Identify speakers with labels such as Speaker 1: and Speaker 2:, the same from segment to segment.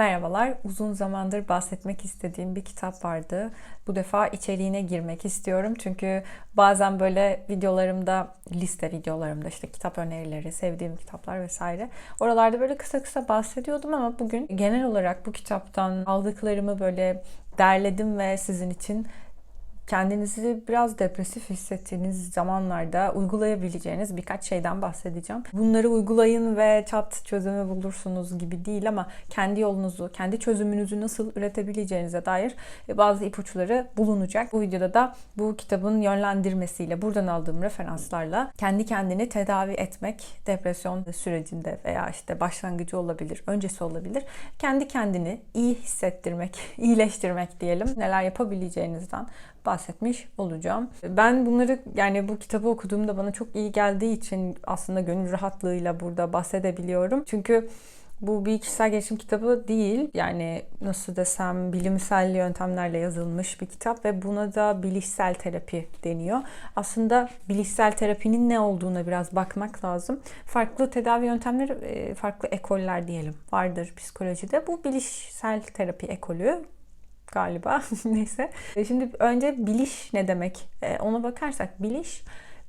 Speaker 1: Merhabalar. Uzun zamandır bahsetmek istediğim bir kitap vardı. Bu defa içeriğine girmek istiyorum. Çünkü bazen böyle videolarımda, liste videolarımda işte kitap önerileri, sevdiğim kitaplar vesaire. Oralarda böyle kısa kısa bahsediyordum ama bugün genel olarak bu kitaptan aldıklarımı böyle derledim ve sizin için kendinizi biraz depresif hissettiğiniz zamanlarda uygulayabileceğiniz birkaç şeyden bahsedeceğim. Bunları uygulayın ve çat çözümü bulursunuz gibi değil ama kendi yolunuzu, kendi çözümünüzü nasıl üretebileceğinize dair bazı ipuçları bulunacak. Bu videoda da bu kitabın yönlendirmesiyle, buradan aldığım referanslarla kendi kendini tedavi etmek depresyon sürecinde veya işte başlangıcı olabilir, öncesi olabilir. Kendi kendini iyi hissettirmek, iyileştirmek diyelim. Neler yapabileceğinizden bahsetmiş olacağım. Ben bunları yani bu kitabı okuduğumda bana çok iyi geldiği için aslında gönül rahatlığıyla burada bahsedebiliyorum. Çünkü bu bir kişisel gelişim kitabı değil. Yani nasıl desem bilimsel yöntemlerle yazılmış bir kitap ve buna da bilişsel terapi deniyor. Aslında bilişsel terapinin ne olduğuna biraz bakmak lazım. Farklı tedavi yöntemleri, e, farklı ekoller diyelim vardır psikolojide. Bu bilişsel terapi ekolü galiba. Neyse. E, şimdi önce biliş ne demek? E, ona bakarsak biliş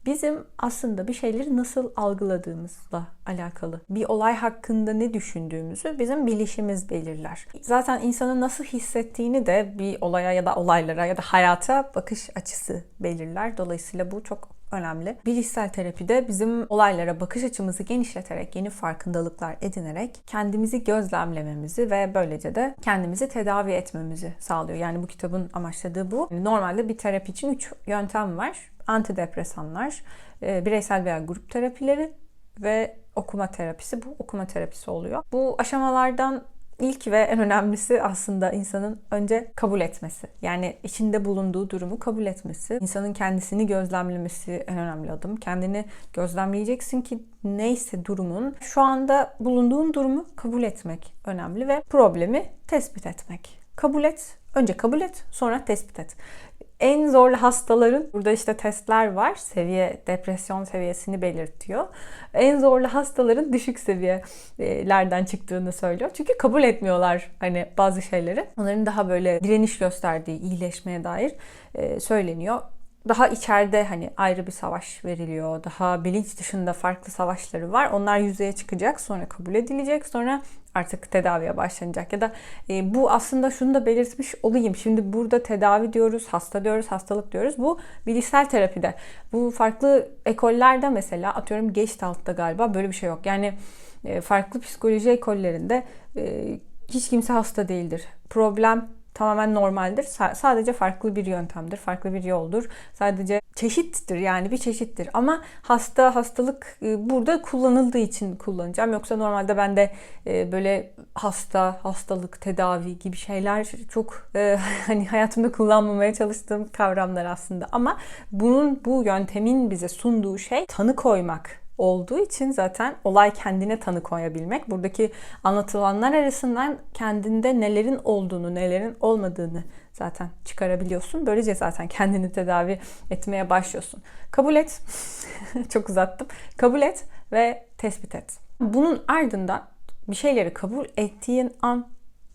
Speaker 1: bizim aslında bir şeyleri nasıl algıladığımızla alakalı. Bir olay hakkında ne düşündüğümüzü bizim bilişimiz belirler. Zaten insanın nasıl hissettiğini de bir olaya ya da olaylara ya da hayata bakış açısı belirler. Dolayısıyla bu çok önemli. Bilişsel terapide bizim olaylara bakış açımızı genişleterek, yeni farkındalıklar edinerek kendimizi gözlemlememizi ve böylece de kendimizi tedavi etmemizi sağlıyor. Yani bu kitabın amaçladığı bu. Normalde bir terapi için 3 yöntem var. Antidepresanlar, e, bireysel veya grup terapileri ve okuma terapisi. Bu okuma terapisi oluyor. Bu aşamalardan İlk ve en önemlisi aslında insanın önce kabul etmesi. Yani içinde bulunduğu durumu kabul etmesi. İnsanın kendisini gözlemlemesi en önemli adım. Kendini gözlemleyeceksin ki neyse durumun şu anda bulunduğun durumu kabul etmek önemli ve problemi tespit etmek. Kabul et, önce kabul et, sonra tespit et. En zorlu hastaların burada işte testler var. Seviye depresyon seviyesini belirtiyor. En zorlu hastaların düşük seviyelerden çıktığını söylüyor. Çünkü kabul etmiyorlar hani bazı şeyleri. Onların daha böyle direniş gösterdiği, iyileşmeye dair söyleniyor daha içeride hani ayrı bir savaş veriliyor. Daha bilinç dışında farklı savaşları var. Onlar yüzeye çıkacak, sonra kabul edilecek, sonra artık tedaviye başlanacak. Ya da e, bu aslında şunu da belirtmiş olayım. Şimdi burada tedavi diyoruz, hasta diyoruz, hastalık diyoruz. Bu bilişsel terapide. Bu farklı ekollerde mesela atıyorum Gestalt'ta galiba böyle bir şey yok. Yani e, farklı psikoloji ekollerinde e, hiç kimse hasta değildir. Problem tamamen normaldir. sadece farklı bir yöntemdir, farklı bir yoldur. Sadece çeşittir yani bir çeşittir. Ama hasta hastalık e, burada kullanıldığı için kullanacağım. Yoksa normalde ben de e, böyle hasta, hastalık, tedavi gibi şeyler çok e, hani hayatımda kullanmamaya çalıştığım kavramlar aslında. Ama bunun bu yöntemin bize sunduğu şey tanı koymak olduğu için zaten olay kendine tanı koyabilmek. Buradaki anlatılanlar arasından kendinde nelerin olduğunu, nelerin olmadığını zaten çıkarabiliyorsun. Böylece zaten kendini tedavi etmeye başlıyorsun. Kabul et. Çok uzattım. Kabul et ve tespit et. Bunun ardından bir şeyleri kabul ettiğin an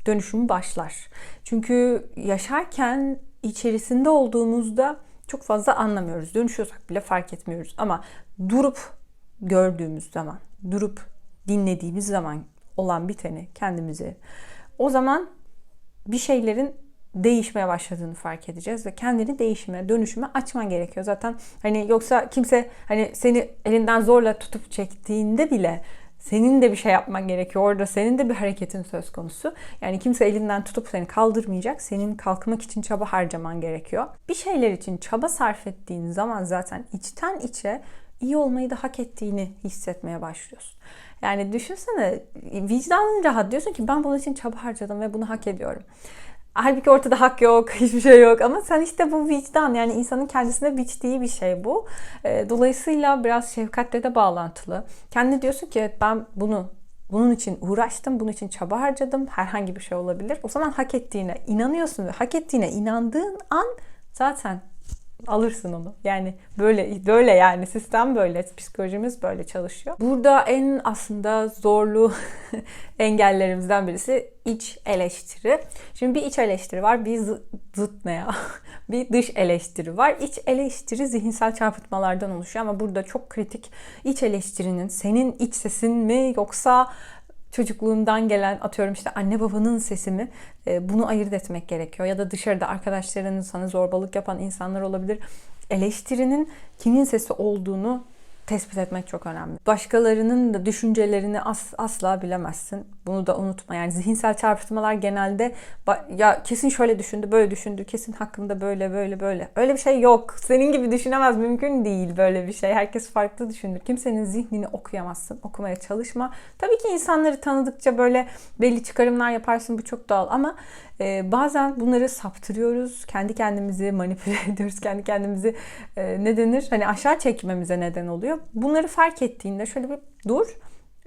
Speaker 1: dönüşümü başlar. Çünkü yaşarken içerisinde olduğumuzda çok fazla anlamıyoruz. Dönüşüyorsak bile fark etmiyoruz. Ama durup gördüğümüz zaman, durup dinlediğimiz zaman olan biteni kendimizi o zaman bir şeylerin değişmeye başladığını fark edeceğiz ve kendini değişime, dönüşüme açman gerekiyor. Zaten hani yoksa kimse hani seni elinden zorla tutup çektiğinde bile senin de bir şey yapman gerekiyor. Orada senin de bir hareketin söz konusu. Yani kimse elinden tutup seni kaldırmayacak. Senin kalkmak için çaba harcaman gerekiyor. Bir şeyler için çaba sarf ettiğin zaman zaten içten içe iyi olmayı da hak ettiğini hissetmeye başlıyorsun. Yani düşünsene vicdanın rahat diyorsun ki ben bunun için çaba harcadım ve bunu hak ediyorum. Halbuki ortada hak yok, hiçbir şey yok ama sen işte bu vicdan yani insanın kendisine biçtiği bir şey bu. Ee, dolayısıyla biraz şefkatle de bağlantılı. Kendi diyorsun ki ben bunu bunun için uğraştım, bunun için çaba harcadım. Herhangi bir şey olabilir. O zaman hak ettiğine inanıyorsun ve hak ettiğine inandığın an zaten alırsın onu. Yani böyle böyle yani sistem böyle, psikolojimiz böyle çalışıyor. Burada en aslında zorlu engellerimizden birisi iç eleştiri. Şimdi bir iç eleştiri var, bir zı- zıt ne ya? bir dış eleştiri var. İç eleştiri zihinsel çarpıtmalardan oluşuyor ama burada çok kritik iç eleştirinin senin iç sesin mi yoksa çocukluğundan gelen atıyorum işte anne babanın sesi mi e, bunu ayırt etmek gerekiyor. Ya da dışarıda arkadaşlarının sana zorbalık yapan insanlar olabilir. Eleştirinin kimin sesi olduğunu tespit etmek çok önemli. Başkalarının da düşüncelerini as, asla bilemezsin. Bunu da unutma. Yani zihinsel çarpıtmalar genelde ya kesin şöyle düşündü, böyle düşündü, kesin hakkında böyle böyle böyle. Öyle bir şey yok. Senin gibi düşünemez. Mümkün değil böyle bir şey. Herkes farklı düşünür. Kimsenin zihnini okuyamazsın. Okumaya çalışma. Tabii ki insanları tanıdıkça böyle belli çıkarımlar yaparsın. Bu çok doğal ama e, bazen bunları saptırıyoruz. Kendi kendimizi manipüle ediyoruz. Kendi kendimizi e, ne denir? Hani aşağı çekmemize neden oluyor. Bunları fark ettiğinde şöyle bir dur.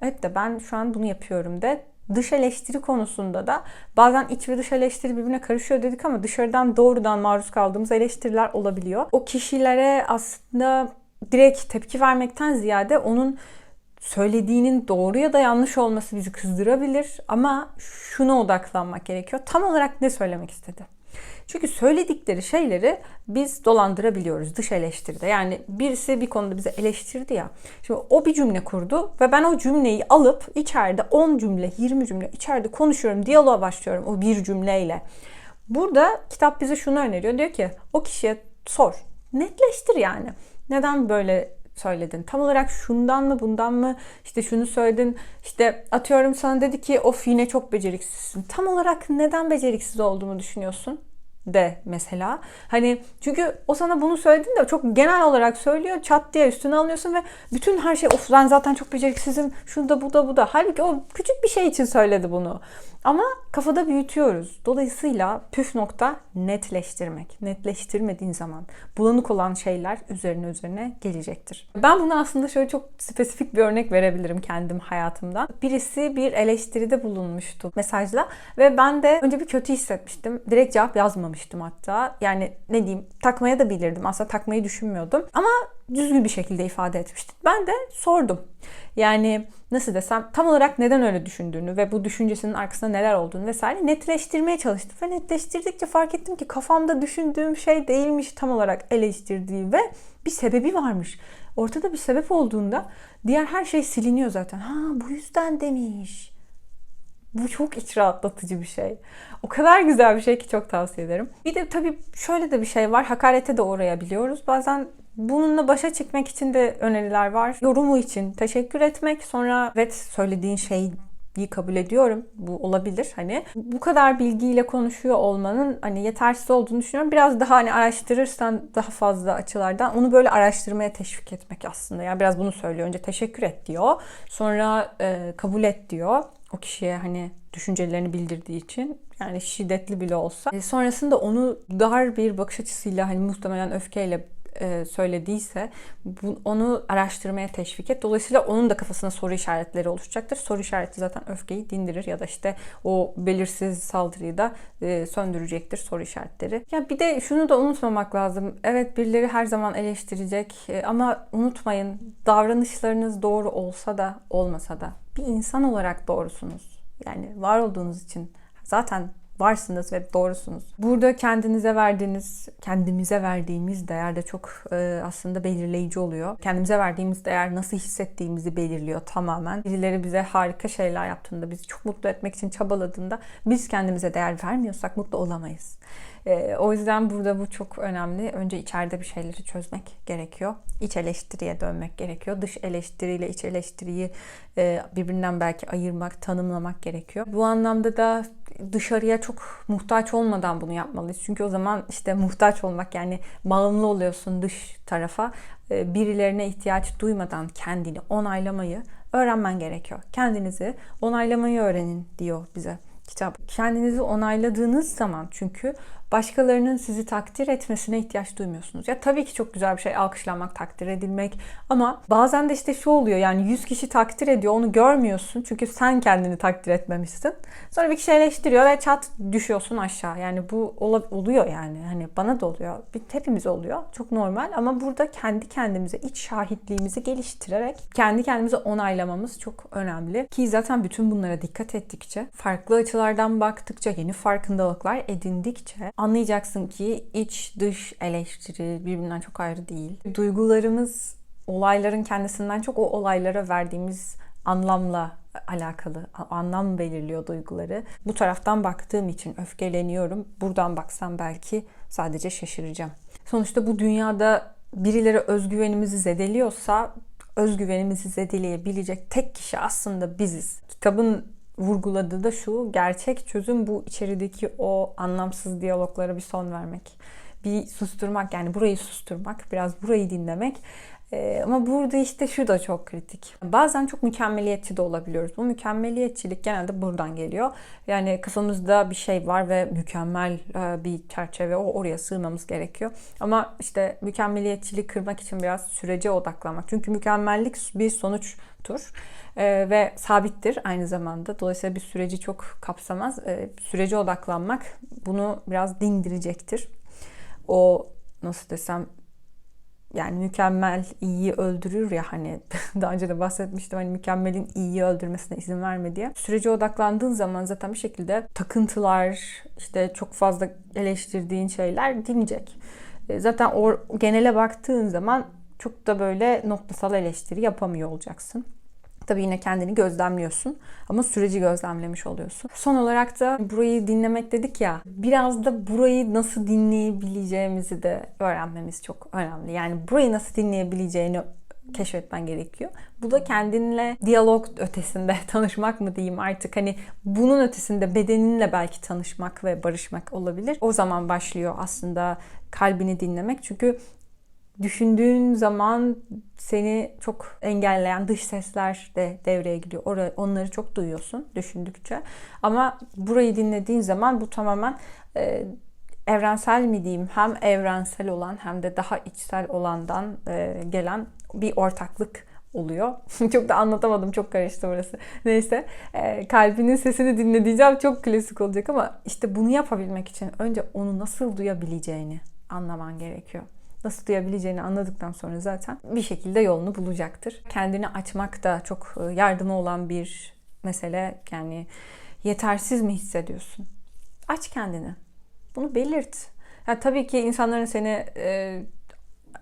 Speaker 1: Evet de ben şu an bunu yapıyorum de dış eleştiri konusunda da bazen iç ve dış eleştiri birbirine karışıyor dedik ama dışarıdan doğrudan maruz kaldığımız eleştiriler olabiliyor. O kişilere aslında direkt tepki vermekten ziyade onun söylediğinin doğru ya da yanlış olması bizi kızdırabilir ama şuna odaklanmak gerekiyor. Tam olarak ne söylemek istedi? Çünkü söyledikleri şeyleri biz dolandırabiliyoruz dış eleştiride. Yani birisi bir konuda bize eleştirdi ya. Şimdi o bir cümle kurdu ve ben o cümleyi alıp içeride 10 cümle, 20 cümle içeride konuşuyorum, diyaloğa başlıyorum o bir cümleyle. Burada kitap bize şunu öneriyor. Diyor ki o kişiye sor. Netleştir yani. Neden böyle söyledin? Tam olarak şundan mı bundan mı işte şunu söyledin işte atıyorum sana dedi ki of yine çok beceriksizsin. Tam olarak neden beceriksiz olduğumu düşünüyorsun? de mesela. Hani çünkü o sana bunu söylediğinde çok genel olarak söylüyor. Çat diye üstüne alıyorsun ve bütün her şey of ben zaten çok beceriksizim. Şu da bu da bu da. Halbuki o küçük bir şey için söyledi bunu. Ama kafada büyütüyoruz. Dolayısıyla püf nokta netleştirmek. Netleştirmediğin zaman bulanık olan şeyler üzerine üzerine gelecektir. Ben bunu aslında şöyle çok spesifik bir örnek verebilirim kendim hayatımdan. Birisi bir eleştiride bulunmuştu mesajla ve ben de önce bir kötü hissetmiştim. Direkt cevap yazmamıştım hatta. Yani ne diyeyim takmaya da bilirdim. Aslında takmayı düşünmüyordum. Ama düzgün bir şekilde ifade etmişti. Ben de sordum. Yani nasıl desem tam olarak neden öyle düşündüğünü ve bu düşüncesinin arkasında neler olduğunu vesaire netleştirmeye çalıştım. Ve netleştirdikçe fark ettim ki kafamda düşündüğüm şey değilmiş tam olarak eleştirdiği ve bir sebebi varmış. Ortada bir sebep olduğunda diğer her şey siliniyor zaten. Ha bu yüzden demiş. Bu çok iç rahatlatıcı bir şey. O kadar güzel bir şey ki çok tavsiye ederim. Bir de tabii şöyle de bir şey var. Hakarete de uğrayabiliyoruz. Bazen Bununla başa çıkmak için de öneriler var. Yorumu için teşekkür etmek. Sonra evet söylediğin şeyi kabul ediyorum. Bu olabilir hani. Bu kadar bilgiyle konuşuyor olmanın hani yetersiz olduğunu düşünüyorum. Biraz daha hani araştırırsan daha fazla açılardan onu böyle araştırmaya teşvik etmek aslında. Yani biraz bunu söylüyor. Önce teşekkür et diyor. Sonra e, kabul et diyor. O kişiye hani düşüncelerini bildirdiği için yani şiddetli bile olsa. E, sonrasında onu dar bir bakış açısıyla hani muhtemelen öfkeyle söylediyse bu, onu araştırmaya teşvik et. Dolayısıyla onun da kafasına soru işaretleri oluşacaktır. Soru işareti zaten öfkeyi dindirir ya da işte o belirsiz saldırıyı da e, söndürecektir soru işaretleri. Ya bir de şunu da unutmamak lazım. Evet birileri her zaman eleştirecek e, ama unutmayın davranışlarınız doğru olsa da olmasa da bir insan olarak doğrusunuz. Yani var olduğunuz için zaten varsınız ve doğrusunuz. Burada kendinize verdiğiniz, kendimize verdiğimiz değer de çok e, aslında belirleyici oluyor. Kendimize verdiğimiz değer nasıl hissettiğimizi belirliyor tamamen. Birileri bize harika şeyler yaptığında, bizi çok mutlu etmek için çabaladığında biz kendimize değer vermiyorsak mutlu olamayız. E, o yüzden burada bu çok önemli. Önce içeride bir şeyleri çözmek gerekiyor. İç eleştiriye dönmek gerekiyor. Dış eleştiriyle iç eleştiriyi e, birbirinden belki ayırmak, tanımlamak gerekiyor. Bu anlamda da dışarıya çok muhtaç olmadan bunu yapmalıyız. Çünkü o zaman işte muhtaç olmak yani bağımlı oluyorsun dış tarafa. E, birilerine ihtiyaç duymadan kendini onaylamayı öğrenmen gerekiyor. Kendinizi onaylamayı öğrenin diyor bize kitap. Kendinizi onayladığınız zaman çünkü başkalarının sizi takdir etmesine ihtiyaç duymuyorsunuz. Ya tabii ki çok güzel bir şey alkışlanmak, takdir edilmek ama bazen de işte şu oluyor yani 100 kişi takdir ediyor onu görmüyorsun çünkü sen kendini takdir etmemişsin. Sonra bir kişi eleştiriyor ve çat düşüyorsun aşağı. Yani bu oluyor yani. Hani bana da oluyor. Hepimiz oluyor. Çok normal ama burada kendi kendimize iç şahitliğimizi geliştirerek kendi kendimize onaylamamız çok önemli. Ki zaten bütün bunlara dikkat ettikçe, farklı açılardan baktıkça, yeni farkındalıklar edindikçe anlayacaksın ki iç dış eleştiri birbirinden çok ayrı değil. Duygularımız olayların kendisinden çok o olaylara verdiğimiz anlamla alakalı. Anlam belirliyor duyguları. Bu taraftan baktığım için öfkeleniyorum. Buradan baksam belki sadece şaşıracağım. Sonuçta bu dünyada birileri özgüvenimizi zedeliyorsa özgüvenimizi zedeleyebilecek tek kişi aslında biziz. Kitabın vurguladığı da şu, gerçek çözüm bu içerideki o anlamsız diyaloglara bir son vermek. Bir susturmak yani burayı susturmak, biraz burayı dinlemek ee, ama burada işte şu da çok kritik. Bazen çok mükemmeliyetçi de olabiliyoruz. Bu mükemmeliyetçilik genelde buradan geliyor. Yani kafamızda bir şey var ve mükemmel e, bir çerçeve o oraya sığmamız gerekiyor. Ama işte mükemmeliyetçiliği kırmak için biraz sürece odaklanmak. Çünkü mükemmellik bir sonuçtur ee, ve sabittir aynı zamanda. Dolayısıyla bir süreci çok kapsamaz. Ee, sürece odaklanmak bunu biraz dindirecektir. O nasıl desem yani mükemmel iyiyi öldürür ya hani daha önce de bahsetmiştim hani mükemmelin iyiyi öldürmesine izin verme diye. Sürece odaklandığın zaman zaten bir şekilde takıntılar işte çok fazla eleştirdiğin şeyler dinecek. E, zaten o genele baktığın zaman çok da böyle noktasal eleştiri yapamıyor olacaksın. Tabii yine kendini gözlemliyorsun ama süreci gözlemlemiş oluyorsun. Son olarak da burayı dinlemek dedik ya. Biraz da burayı nasıl dinleyebileceğimizi de öğrenmemiz çok önemli. Yani burayı nasıl dinleyebileceğini keşfetmen gerekiyor. Bu da kendinle diyalog ötesinde tanışmak mı diyeyim artık hani bunun ötesinde bedeninle belki tanışmak ve barışmak olabilir. O zaman başlıyor aslında kalbini dinlemek. Çünkü düşündüğün zaman seni çok engelleyen dış sesler de devreye giriyor. onları çok duyuyorsun düşündükçe. Ama burayı dinlediğin zaman bu tamamen e, evrensel mi diyeyim hem evrensel olan hem de daha içsel olandan e, gelen bir ortaklık oluyor. çok da anlatamadım. Çok karıştı burası. Neyse. E, kalbinin sesini dinleyeceğim. Çok klasik olacak ama işte bunu yapabilmek için önce onu nasıl duyabileceğini anlaman gerekiyor nasıl duyabileceğini anladıktan sonra zaten bir şekilde yolunu bulacaktır. Kendini açmak da çok e, yardımı olan bir mesele. Yani yetersiz mi hissediyorsun? Aç kendini. Bunu belirt. Ya tabii ki insanların seni e,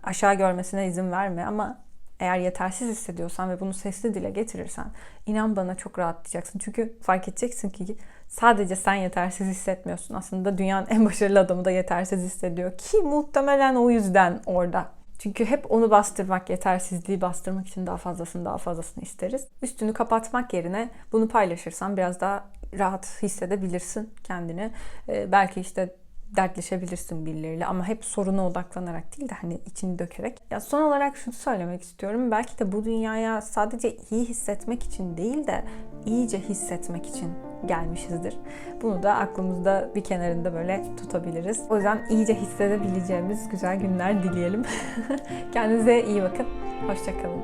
Speaker 1: aşağı görmesine izin verme ama eğer yetersiz hissediyorsan ve bunu sesli dile getirirsen inan bana çok rahatlayacaksın. Çünkü fark edeceksin ki sadece sen yetersiz hissetmiyorsun. Aslında dünyanın en başarılı adamı da yetersiz hissediyor ki muhtemelen o yüzden orada. Çünkü hep onu bastırmak, yetersizliği bastırmak için daha fazlasını daha fazlasını isteriz. Üstünü kapatmak yerine bunu paylaşırsan biraz daha rahat hissedebilirsin kendini. Ee, belki işte dertleşebilirsin birileriyle ama hep soruna odaklanarak değil de hani içini dökerek. Ya son olarak şunu söylemek istiyorum. Belki de bu dünyaya sadece iyi hissetmek için değil de iyice hissetmek için gelmişizdir. Bunu da aklımızda bir kenarında böyle tutabiliriz. O yüzden iyice hissedebileceğimiz güzel günler dileyelim. Kendinize iyi bakın. Hoşçakalın.